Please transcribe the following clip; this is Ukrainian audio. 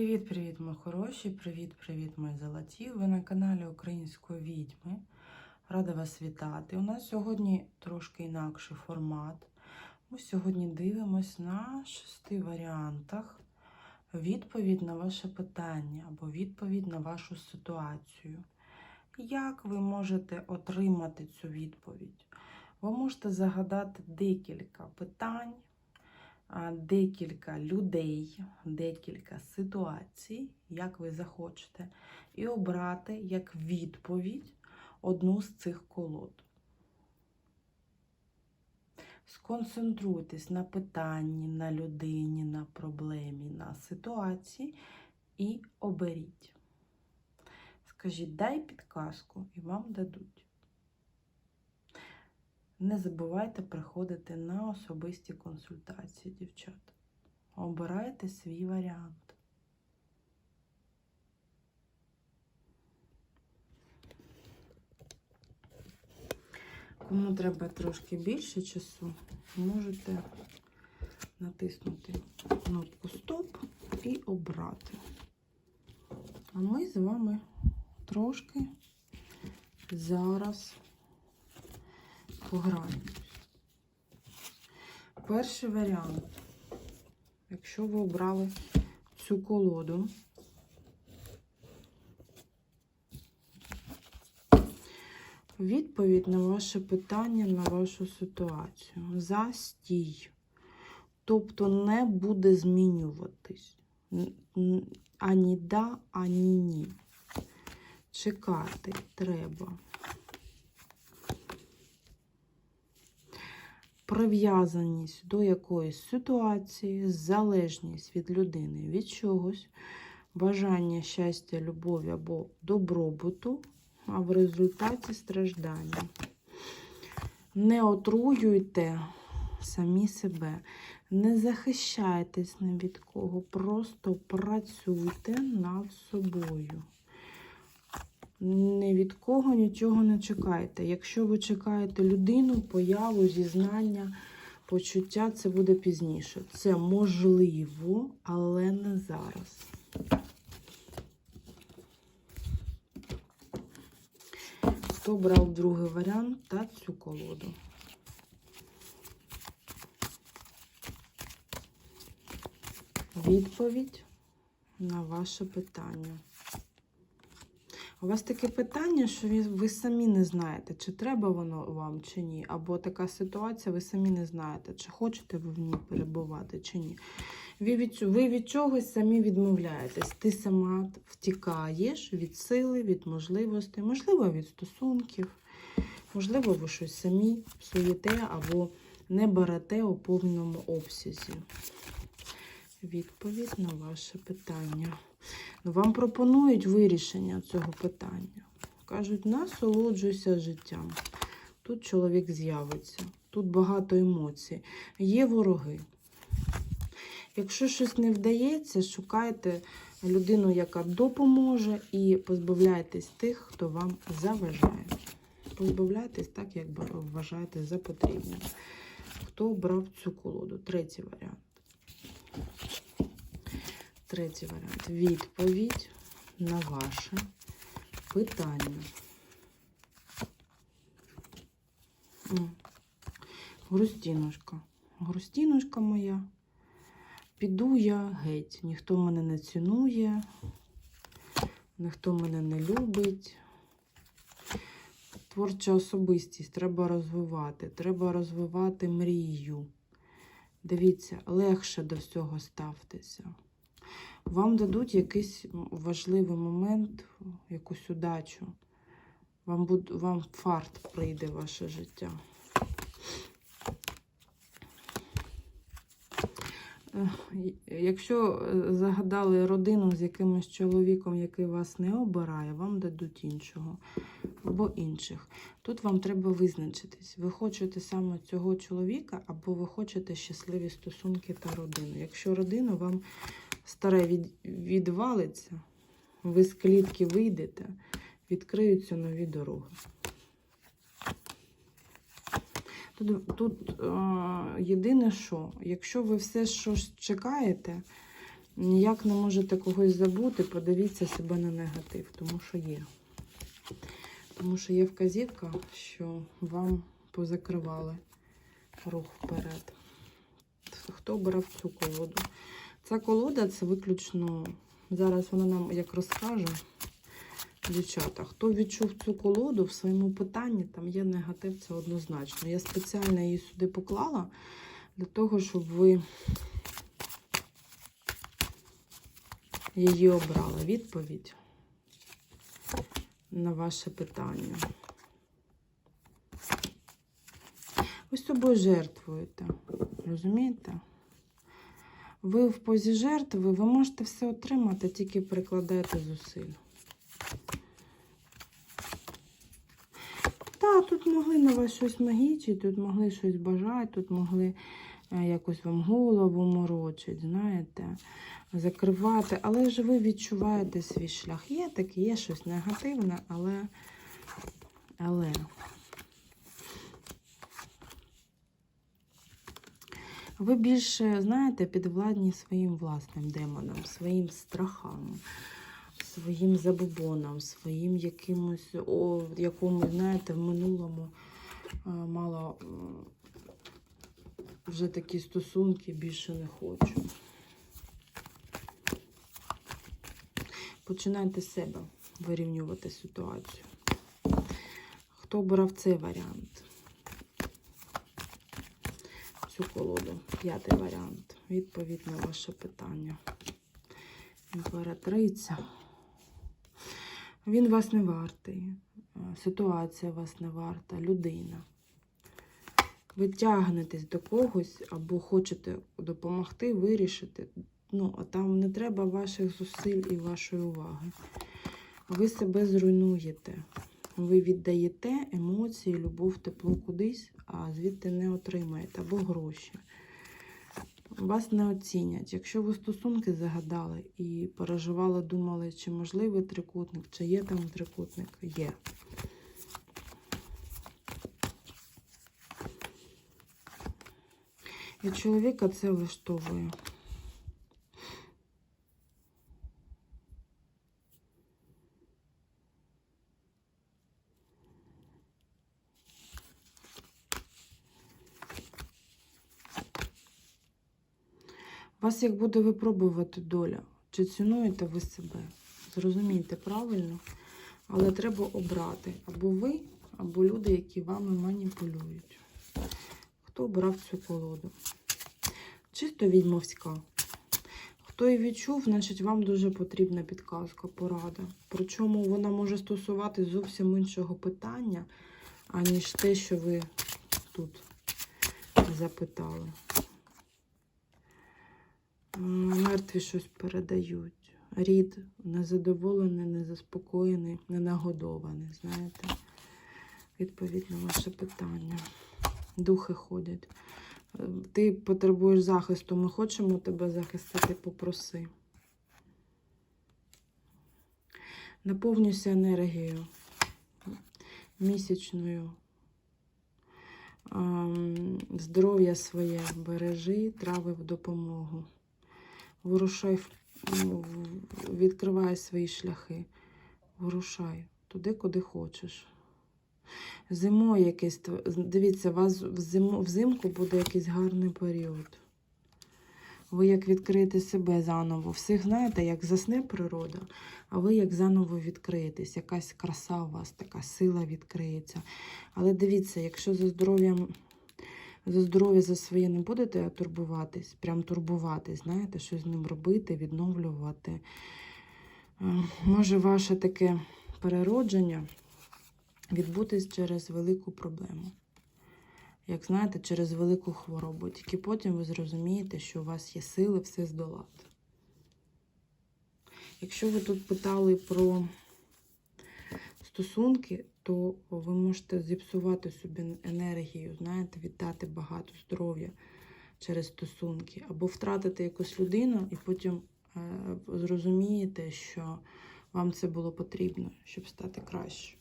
Привіт-привіт, мої хороші! Привіт-привіт, мої золоті! Ви на каналі Української відьми. Рада вас вітати. У нас сьогодні трошки інакший формат. Ми сьогодні дивимось на шести варіантах відповідь на ваше питання або відповідь на вашу ситуацію. Як ви можете отримати цю відповідь? Ви можете загадати декілька питань декілька людей, декілька ситуацій, як ви захочете, і обрати як відповідь одну з цих колод. Сконцентруйтесь на питанні, на людині, на проблемі, на ситуації і оберіть. Скажіть, дай підказку, і вам дадуть. Не забувайте приходити на особисті консультації, дівчата. Обирайте свій варіант. Кому треба трошки більше часу, можете натиснути кнопку Стоп і обрати. А ми з вами трошки зараз пограємось. Перший варіант. Якщо ви обрали цю колоду, відповідь на ваше питання, на вашу ситуацію. Застій. Тобто не буде змінюватись. Ані да, ані ні. Чекати треба. Прив'язаність до якоїсь ситуації, залежність від людини від чогось, бажання щастя, любові або добробуту, а в результаті страждання. Не отруюйте самі себе, не захищайтесь ні від кого, просто працюйте над собою. Ні від кого нічого не чекайте. Якщо ви чекаєте людину, появу, зізнання, почуття, це буде пізніше. Це можливо, але не зараз. Хто брав другий варіант та цю колоду? Відповідь на ваше питання. У вас таке питання, що ви, самі не знаєте, чи треба воно вам, чи ні. Або така ситуація, ви самі не знаєте, чи хочете ви в ній перебувати, чи ні. Ви від, ви від чогось самі відмовляєтесь. Ти сама втікаєш від сили, від можливостей, можливо, від стосунків. Можливо, ви щось самі псуєте або не берете у повному обсязі. Відповідь на ваше питання. Ну, Вам пропонують вирішення цього питання. Кажуть, насолоджуйся життям. Тут чоловік з'явиться, тут багато емоцій, є вороги. Якщо щось не вдається, шукайте людину, яка допоможе, і позбавляйтесь тих, хто вам заважає. Позбавляйтесь так, як вважаєте за потрібне. Хто брав цю колоду? Третій варіант. Третій варіант. Відповідь на ваше питання. М. Грустінушка. Грустінушка моя. Піду я геть. Ніхто мене не цінує, ніхто мене не любить. Творча особистість треба розвивати. Треба розвивати мрію. Дивіться, легше до всього ставтеся. Вам дадуть якийсь важливий момент, якусь удачу. Вам, буд, вам фарт прийде в ваше життя. Якщо е, загадали родину з якимось чоловіком, який вас не обирає, вам дадуть іншого або інших. Тут вам треба визначитись. Ви хочете саме цього чоловіка, або ви хочете щасливі стосунки та родину. Якщо родину вам старе від, відвалиться, ви з клітки вийдете, відкриються нові дороги. Тут, тут е, єдине, що, якщо ви все щось чекаєте, ніяк не можете когось забути, подивіться себе на негатив, тому що є. Тому що є вказівка, що вам позакривали рух вперед. Хто обирав цю колоду? Ця колода це виключно. Зараз вона нам як розкаже. Дівчата, хто відчув цю колоду в своєму питанні, там є негатив, це однозначно. Я спеціально її сюди поклала для того, щоб ви її обрали. Відповідь на ваше питання. Ви собою жертвуєте, розумієте? Ви в позі жертви, ви можете все отримати, тільки прикладаєте зусиль. Так, тут могли на вас щось магічити, тут могли щось бажати, тут могли е, якось вам голову морочити, знаєте, закривати. Але ж ви відчуваєте свій шлях. Є таке, є щось негативне, але. але. Ви більше, знаєте, підвладні своїм власним демонам, своїм страхам, своїм забобонам, своїм якимось, о, якому, знаєте, в минулому а, мала м, вже такі стосунки, більше не хочу. Починайте з себе вирівнювати ситуацію. Хто обрав цей варіант? Цю колоду. П'ятий варіант. Відповідь на ваше питання. Імператриця. Він вас не вартий. Ситуація вас не варта, людина. Ви тягнетесь до когось або хочете допомогти, вирішити. Ну, а там не треба ваших зусиль і вашої уваги. Ви себе зруйнуєте. Ви віддаєте емоції, любов, тепло кудись, а звідти не отримаєте або гроші. Вас не оцінять. Якщо ви стосунки загадали і переживали, думали, чи можливий трикутник, чи є там трикутник, є. І чоловіка це влаштовує. Вас як буде випробувати доля, чи цінуєте ви себе? Зрозумійте правильно, але треба обрати або ви, або люди, які вами маніпулюють. Хто обрав цю колоду? Чисто відьмовська. Хто її відчув, значить вам дуже потрібна підказка, порада. Причому вона може стосуватись зовсім іншого питання, аніж те, що ви тут запитали. Мертві щось передають. Рід незадоволений, незаспокоєний, ненагодований, знаєте. Відповідь на ваше питання. Духи ходять. Е, Ти потребуєш захисту. Ми хочемо тебе захистити, попроси. Наповнюйся енергією місячною. Ем, Здоров'я своє бережи, трави в допомогу. Вирушай, ну, відкривай свої шляхи. Вирушай туди, куди хочеш. Зимою якийсь, дивіться, у вас взимку буде якийсь гарний період. Ви як відкриєте себе заново. Всіх знаєте, як засне природа, а ви як заново відкриєтесь. Якась краса у вас, така сила відкриється. Але дивіться, якщо за здоров'ям, за здоров'я за своє не будете турбуватись, прям турбуватись, знаєте, що з ним робити, відновлювати. е, Може ваше таке переродження відбутись через велику проблему. Як знаєте, через велику хворобу. Тільки потім ви зрозумієте, що у вас є сили все здолати. Якщо ви тут питали про стосунки, то ви можете зіпсувати собі енергію, знаєте, віддати багато здоров'я через стосунки, або втратити якусь людину, і потім е, зрозумієте, що вам це було потрібно, щоб стати краще.